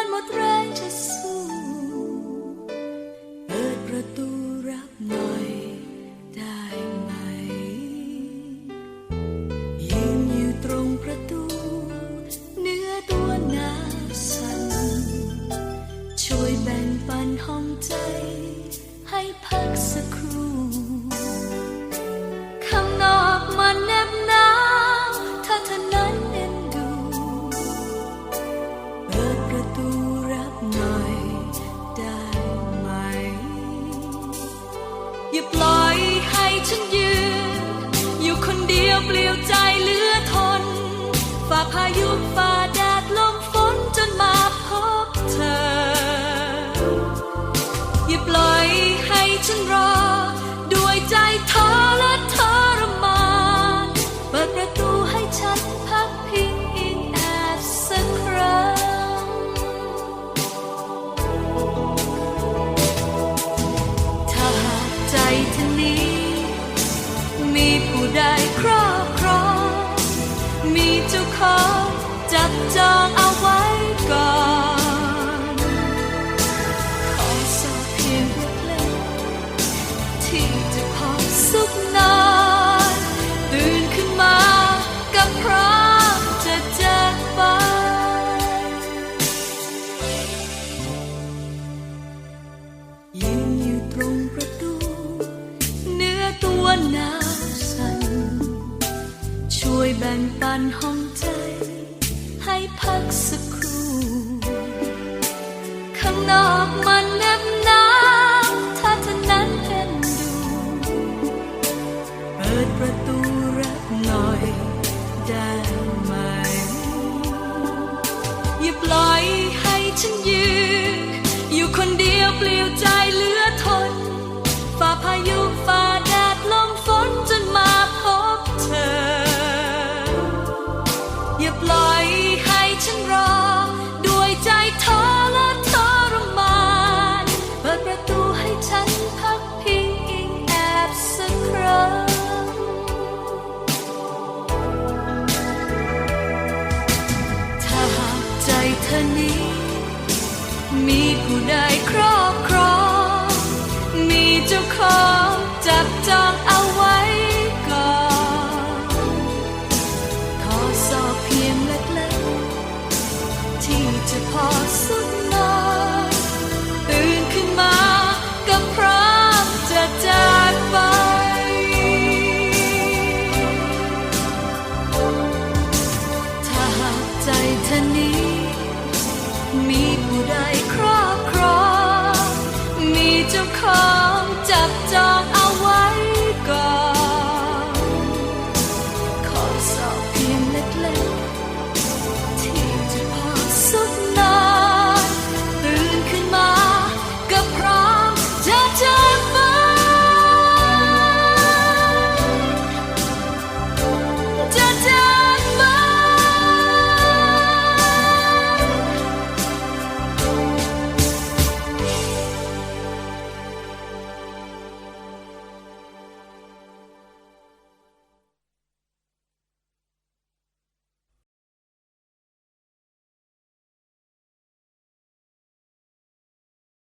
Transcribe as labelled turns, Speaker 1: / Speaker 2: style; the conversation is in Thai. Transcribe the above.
Speaker 1: อนหมดแรงจะสู้ เปิดประตูรับหน่อยได้ไหม ยืนอยู่ตรงประตู เนื้อตัวหนาสั่นช่วยแบ่งปันห้องใจ ให้พักสักครู่ อย่าปล่อยให้ฉันยืน อยู่คนเดียวเปลี่ยวใจเหลือทนฝ่าพายุฝ่า มีผู้ใดครอบครอง มีเจ้าของจับจองเอาไว้ก่อน แบ่งปันห้องใจ ให้พักสักครู่ ข้างนอกมันแนบหนาวถ้าเธอนั้นเอ็นดู เปิดประตูรับหน่อยได้ไหม อย่าปล่อยให้ฉันยืนอยู่คนเดียวเปลี่ยวใจ นี้ มีผู้ใดครอบครอง มีเจ้าของจับจองเอา เจ้าของจับจอง